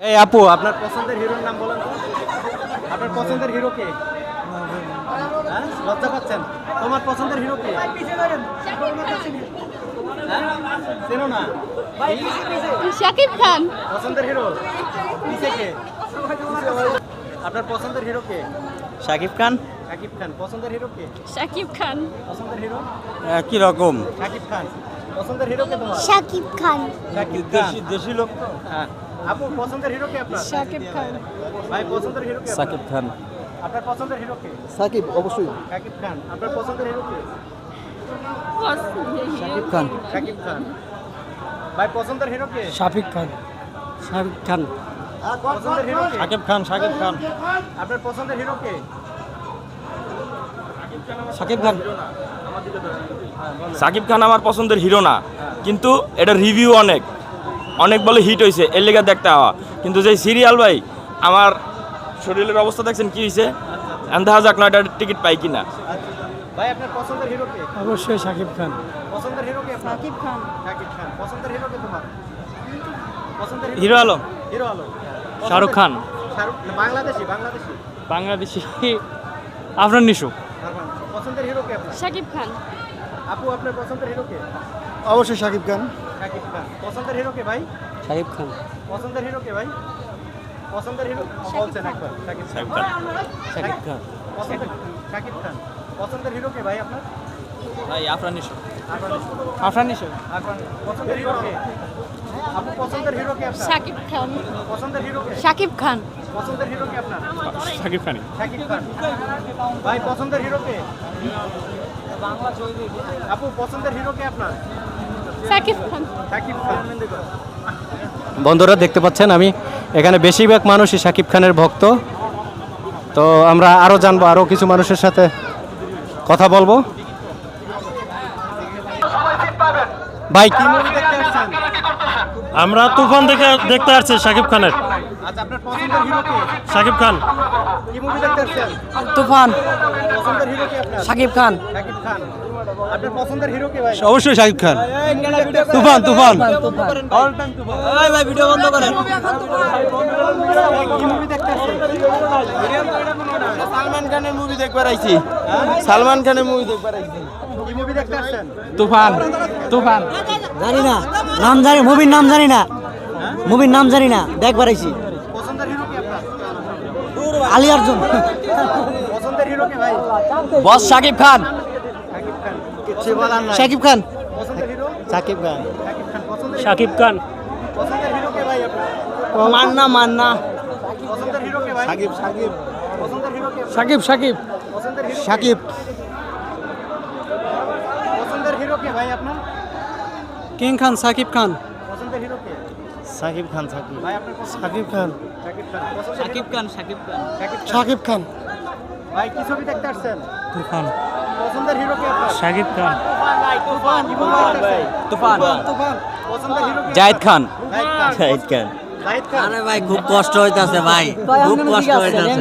এই আপু আপনার পছন্দের হিরোর নাম বলেন তো। আপনার পছন্দের হিরো কে? হ্যাঁ? লজ্জা পাচ্ছেন? তোমার পছন্দের হিরো কে? হ্যাঁ? চেনো না? শাকিব খান। পছন্দের হিরো? নিচে কে? আপনার পছন্দের হিরো কে? শাকিব খান। শাকিব খান। পছন্দের হিরো কে? শাকিব খান। পছন্দের হিরো? একই রকম? শাকিব খান। পছন্দের হিরো কে তোমার? শাকিব খান। শাকিব খান। দেশি দেশি লোক তো। হ্যাঁ। আপু পছন্দের হিরো কে আপনার? শাকিব খান। ভাই পছন্দের হিরো কে? শাকিব খান। আপনার পছন্দের হিরো কে? সাকিব অবশ্যই। শাকিব খান। আপনার পছন্দের হিরো কে? শাকিব খান। শাকিব খান। ভাই পছন্দের হিরো কে? শাকিব খান। শাকিব খান। পছন্দের হিরো কে? শাকিব খান শাকিব খান। আপনার পছন্দের হিরো কে? শাকিব খান। সাকিব খান আমার পছন্দের হিরো না। কিন্তু এটা রিভিউ অনেক। অনেক বলে হিট হয়েছে এর লেগে দেখতে হওয়া কিন্তু যে সিরিয়াল ভাই আমার শরীরের অবস্থা দেখছেন কি হয়েছে দেখা যাক না এটা টিকিট পাই কিনা। ভাই আপনার পছন্দের হিরো কে? অবশ্যই শাকিব খান। পছন্দের হিরো কে আপনার? খান। শাকিব খান। পছন্দের হিরো কে তোমার? পছন্দের হিরো আলম। হিরো আলম। শাহরুখ খান। শাহরুখ না, বাংলাদেশি বাংলাদেশি। বাংলাদেশি আফরান নিশু। পছন্দের হিরো কে আপনার? শাকিব খান। আপু আপনার পছন্দের হিরো কে? অবশ্যই শাকিব খান। শাকিব খান পছন্দের হিরো কে ভাই? শাকিব খান। পছন্দের হিরো কে ভাই? পছন্দের হিরো বলছেন একবার শাকিব খান। শাকিব খান। পছন্দের শাকিব খান। পছন্দের হিরো কে ভাই আপনার? ভাই আফরান নিশু। আফরান। নিশো। পছন্দের হিরো কে? আপু পছন্দের হিরো কে আপনার? শাকিব খান। পছন্দের হিরো কে? শাকিব খান। পছন্দের হিরো কে আপনার? সাকিব খানি শাকিব খান। ভাই পছন্দের হিরো কে? আপু পছন্দের হিরো কে আপনার? শাকিব খান। শাকিব খান। বন্ধুরা দেখতে পাচ্ছেন আমি এখানে বেশিরভাগ মানুষই শাকিব খানের ভক্ত। তো আমরা আরও জানব আরও কিছু মানুষের সাথে কথা বলব। ভাই কি মুভি দেখতে আসছেন? আমরা তুফান দেখে দেখতে আসছি শাকিব খানের। আচ্ছা আপনার পছন্দের হিরো কে? শাকিব খান। কি মুভি দেখতে আসছেন? তুফান। পছন্দের হিরো কে আপনার? শাকিব খান। শাকিব খান। আপনার পছন্দের হিরো কে ভাই অবশ্যই শাকিব খান তুফান তুফান কি মুভি দেখতে আসছেন সালমান খানের মুভি দেখবার আইছি সালমান খানের মুভি দেখবার আইছি কি মুভি দেখতে তুফান তুফান জানি না নাম জানি মুভির নাম জানি না মুভির নাম জানি না দেখবার আইছি পছন্দের হিরো কে আপনার আলী অর্জুন পছন্দের হিরো কে ভাই বস শাকিব খান শাকিব খান কিছু বলার নাই শাকিব খান। পছন্দের হিরো শাকিব খান। শাকিব খান পছন্দের শাকিব খান। পছন্দের হিরো কে ভাই আপনার? মান্না মান্না। পছন্দের হিরো কে ভাই? শাকিব শাকিব পছন্দের হিরো কে? আপনার? শাকিব শাকিব পছন্দের হিরো কে? শাকিব পছন্দের হিরো কে ভাই আপনার? কিং খান শাকিব খান। পছন্দের হিরো কে? শাকিব খান শাকিব ভাই আপনার খান। শাকিব খান। হিরো- খান শাকিব খান। ভাই কি ছবি দেখতে আসছেন? তুফান। পছন্দের হিরো কে আপনার? শাকিব খান। তুফান? তুফান তুফান পছন্দের হিরো কে? জাহিদ খান। জাহিদ খান। জাহিদ খান। আরে ভাই খুব কষ্ট হইতাছে ভাই। খুব কষ্ট হইতাছে।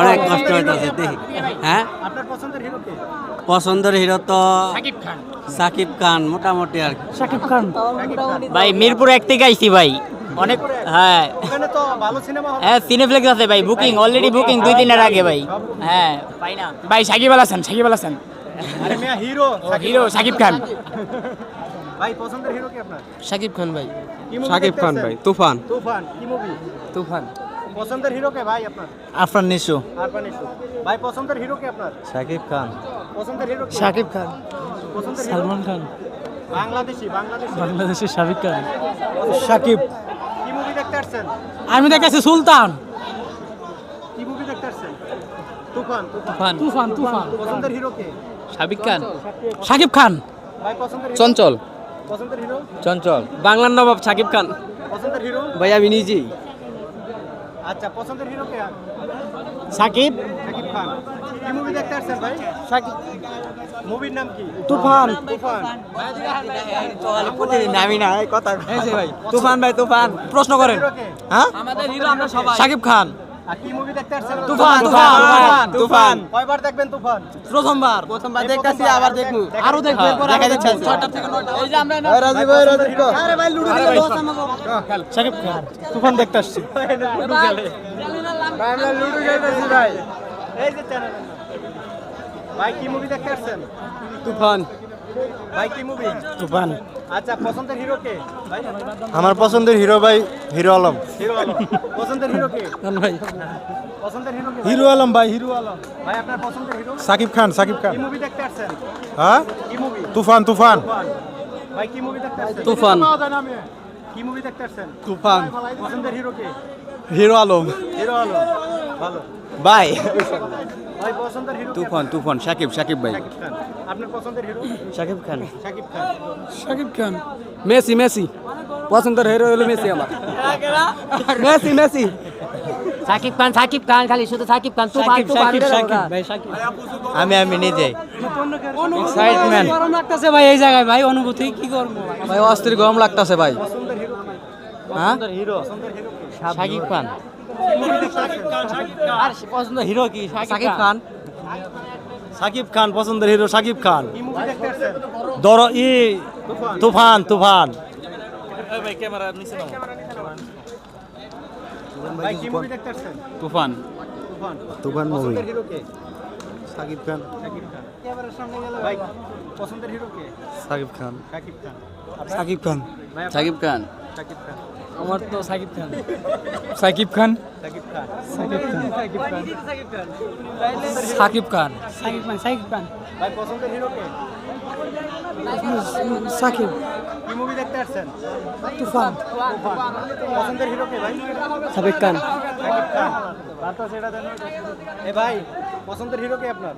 অনেক কষ্ট হইতাছে দেখি। হ্যাঁ? আপনার পছন্দের হিরো কে? পছন্দের হিরো তো সাকিব খান। মোটামুটি আর কি। খান। ভাই মিরপুর এক গাইছি ভাই। অনেক হ্যাঁ। ওখানে তো ভালো সিনেমা হ্যাঁ সিনেফ্লেক্স আছে ভাই বুকিং অলরেডি বুকিং দুই দিনের আগে ভাই। হ্যাঁ পাই না। ভাই সাকিব আল হাসান সাকিব আল হাসান। আরে মিয়া হিরো হিরো সাকিব খান। ভাই পছন্দের হিরো কে আপনার? শাকিব খান ভাই। শাকিব খান ভাই তুফান। তুফান কি মুভি তুফান। পছন্দের হিরো কে ভাই আপনার? আফরান নিশো। আরফান ইসু ভাই পছন্দের হিরো কে আপনার? শাকিব খান। পছন্দের হিরো কে? শাকিব খান। পছন্দের সালমান খান। বাংলাদেশি বাংলাদেশি। বাংলাদেশের শাকিব খান। শাকিব কি মুভি দেখতে আসছেন আমি দেখেছি সুলতান। কি মুভি দেখতেছেন? তুফান তুফান। তুফান। তুফান তুফান পছন্দের হিরো কে? শাকিব খান। শাকিব খান। ভাই পছন্দের হিরো চঞ্চল। পছন্দের হিরো চঞ্চল। বাংলার নবাব শাকিব খান। পছন্দের হিরো ভাই আমি নিজেই। আচ্ছা পছন্দের হিরো কে? সাকিব শাকিব। খান। কি মুভি দেখতে আসছেন ভাই? সাকিব। মুভির নাম কি? তুফান। তুফান। প্রতিদিন আমি না এই কথা। ভাই তুফান ভাই তুফান। প্রশ্ন করেন। হিরো কে হ্যাঁ সাকিব খান। কি মুভি দেখতে আসছেন? তুফান, তুফান, তুফান। কয়বার দেখবেন তুফান? প্রথমবার। প্রথমবার। দেখতাছি আবার দেখব। আরও দেখব এরপর দেখা যাচ্ছে দেখব। এই যে আমরা রাজীব ভাই রাজীব আরে ভাই লুডো খেলে লস আমাকে। শাকিব খান। তুফান দেখতে আসছি। লুডো খেলে। আমরা লুডো খেলতেছি ভাই। এই যে চ্যানেল ভাই কি মুভি দেখতে আসছেন? তুফান। ভাই কি মুভি তুফান। আচ্ছা পছন্দের হিরো কে? ভাই আমার পছন্দের হিরো ভাই হিরো আলম। হিরো আলম। পছন্দের হিরো কে? ভাই। পছন্দের হিরো কে? হিরো আলম ভাই হিরো আলম। ভাই আপনার পছন্দের হিরো সাকিব খান সাকিব খান। কি মুভি দেখতে আসছেন? হ্যাঁ? কি মুভি তুফান তুফান। ভাই কি মুভি দেখতে আসছেন? তুফান। কি মুভি দেখতে আসছেন? তুফান। পছন্দের হিরো কে? হিরো আলম। হিরো আলম। ভালো। ভাই ভাই পছন্দের হিরো কে? তুফান তুফান সাকিব সাকিব ভাই। শাকিব খান। আপনার পছন্দের hero? Sakib Khan. Shakib Khan. Shakib Khan. Messi Messi. পছন্দের হিরো হলো মেসি আমার। Messi Messi. সাকিব খান সাকিব খান খালি শুধু সাকিব খান। তুফান তুফান আমি আমি নিজে। এক্সাইটমেন্ট গরম লাগতেছে ভাই এই জায়গায় ভাই? অনুভূতি কি করব ভাই অস্থির গরম লাগতেছে ভাই। পছন্দের হিরো হ্যাঁ? হিরো পছন্দের হিরো কে? শাকিব খান। আর পছন্দ হিরো কি? সাকিব খান। সাকিব খান পছন্দের হিরো সাকিব খান। দর ই তুফান তুফান। তুফান খান। সাকিব সাকিব খান। সাকিব খান। সাকিব খান। সাকিব খান। আমার তো সাকিব খান। সাকিব খান? সাকিব খান। সাকিব খান। সাকিব খান। সাকিব খান। সাকিব খান ভাই পছন্দের হিরো কে? সাকিব। কি মুভি দেখতে আসছেন? তুফান। পছন্দের হিরো কে ভাই? সাকিব খান। সাকিব খান। তো সেটা জানো এ ভাই পছন্দের হিরো কে আপনার?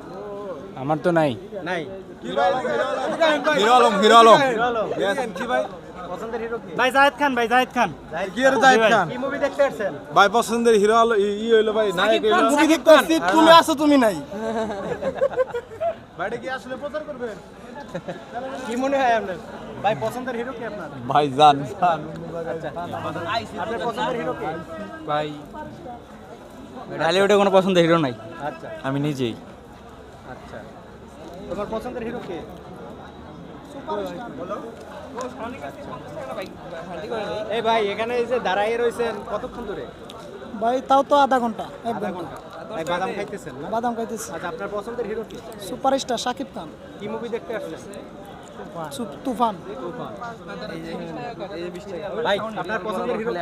আমার তো নাই। নাই। Hero Alom. Hero Alom hero Alom. Hero Alom. কি ভাই? পছন্দের হিরো কে? ভাই জায়েদ খান ভাই জায়েদ খান। কি আর জাহিদ খান। কি মুভি দেখতে আসছেন? ভাই পছন্দের হিরো ই হইল ভাই নায়ক হইল। মুভি দেখতে আসছি তুমি আসো তুমি নাই। বাইরে কি আসলে প্রচার করবেন কি মনে হয় আপনার? ভাই পছন্দের হিরো কে আপনার? ভাই জান আপনার পছন্দের হিরো কে? ভাই ঢালিউডে কোনো পছন্দের হিরো নাই। আচ্ছা। আমি নিজেই। আচ্ছা। তোমার পছন্দের হিরো কে? এই ভাই এখানে এই যে দাঁড়াইয়ে রয়েছেন কতক্ষণ ধরে? ভাই তাও তো আধা ঘণ্টা এক ঘণ্টা। বাদাম খাইতেছেন না? বাদাম খাইতেছি। আচ্ছা আপনার পছন্দের হিরো কি? সুপারস্টার শাকিব খান। কি মুভি দেখতে আসছেন? তুফান। ভাই আপনার পছন্দের হিরো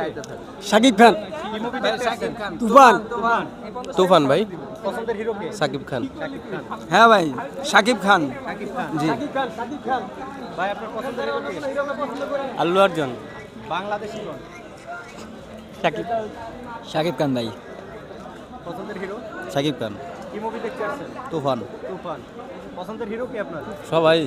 শাকিব খান। কি মুভি দেখতে আসছেন? তুফান। তুফান। তুফান ভাই। পছন্দের হিরো কে? সাকিব খান। হ্যাঁ ভাই শাকিব খান। জি। ভাই আপনার পছন্দের হিরো কে? আল্লু অর্জুন। বাংলাদেশি কোন? শাকিব সাকিব খান ভাই। পছন্দের হিরো শাকিব খান। কি মুভি দেখতে আসছেন? তুফান। তুফান। পছন্দের হিরো কে আপনার? সবাই।